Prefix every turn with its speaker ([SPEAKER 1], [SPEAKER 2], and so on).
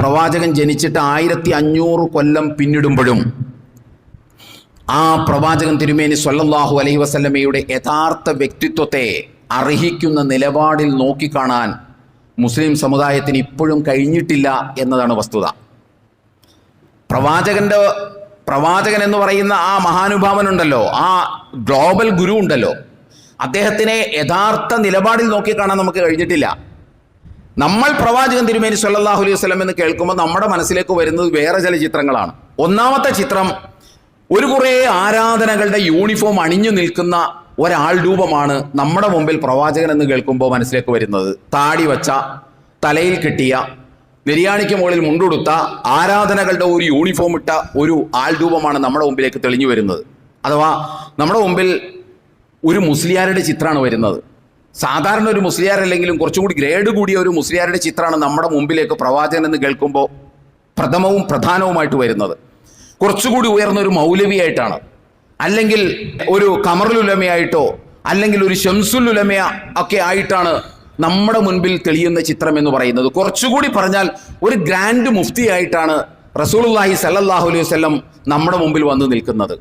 [SPEAKER 1] പ്രവാചകൻ ജനിച്ചിട്ട് ആയിരത്തി അഞ്ഞൂറ് കൊല്ലം പിന്നിടുമ്പോഴും ആ പ്രവാചകൻ തിരുമേനി സ്വല്ലല്ലാഹു അലൈഹി വസല്ലമയുടെ യഥാർത്ഥ വ്യക്തിത്വത്തെ അർഹിക്കുന്ന നിലപാടിൽ നോക്കിക്കാണാൻ മുസ്ലിം സമുദായത്തിന് ഇപ്പോഴും കഴിഞ്ഞിട്ടില്ല എന്നതാണ് വസ്തുത. പ്രവാചകന്റെ പ്രവാചകൻ എന്ന് പറയുന്ന ആ മഹാനുഭാവനുണ്ടല്ലോ ആ ഗ്ലോബൽ ഗുരു ഉണ്ടല്ലോ. അദ്ദേഹത്തിനെ യഥാർത്ഥ നിലപാടിൽ നോക്കിക്കാണാൻ നമുക്ക് കഴിഞ്ഞിട്ടില്ല. നമ്മൾ പ്രവാചകൻ തിരുമേനി സല്ലാഹു അലൈഹി വസ്ലം എന്ന് കേൾക്കുമ്പോൾ നമ്മുടെ മനസ്സിലേക്ക് വരുന്നത് വേറെ ചില ചിത്രങ്ങളാണ്. ഒന്നാമത്തെ ചിത്രം ഒരു കുറേ ആരാധനകളുടെ യൂണിഫോം അണിഞ്ഞു നിൽക്കുന്ന ഒരാൾ രൂപമാണ് നമ്മുടെ മുമ്പിൽ പ്രവാചകൻ എന്ന് കേൾക്കുമ്പോൾ മനസ്സിലേക്ക് വരുന്നത്. താടി വച്ച തലയിൽ കെട്ടിയ ബിരിയാണിക്ക് മുകളിൽ മുണ്ടുടുത്ത ആരാധനകളുടെ ഒരു യൂണിഫോം ഇട്ട ഒരു ആൾ രൂപമാണ് നമ്മുടെ മുമ്പിലേക്ക് തെളിഞ്ഞു വരുന്നത്. അഥവാ നമ്മുടെ മുമ്പിൽ ഒരു മുസ്ലിയാരുടെ ചിത്രമാണ് വരുന്നത്. സാധാരണ ഒരു മുസ്ലിയാർ അല്ലെങ്കിലും കുറച്ചും കൂടി ഗ്രേഡ് കൂടിയ ഒരു മുസ്ലിയാരുടെ ചിത്രമാണ് നമ്മുടെ മുമ്പിലേക്ക് പ്രവാചകൻ എന്ന് കേൾക്കുമ്പോൾ പ്രഥമവും പ്രധാനവുമായിട്ട് വരുന്നത്. കുറച്ചുകൂടി ഉയർന്ന ഒരു മൗലവിയായിട്ടാണ്. അല്ലെങ്കിൽ ഒരു കമറുലുലമയായിട്ടോ അല്ലെങ്കിൽ ഒരു ഷംസുലുലമയ ഒക്കെ ആയിട്ടാണ് നമ്മുടെ മുൻപിൽ തെളിയുന്ന ചിത്രം എന്ന് പറയുന്നത്. കുറച്ചുകൂടി പറഞ്ഞാൽ ഒരു ഗ്രാൻഡ് മുഫ്തി ആയിട്ടാണ് റസൂലുള്ളാഹി സല്ലാഹു അലൈഹി വല്ലം നമ്മുടെ മുമ്പിൽ വന്ന് നിൽക്കുന്നത്.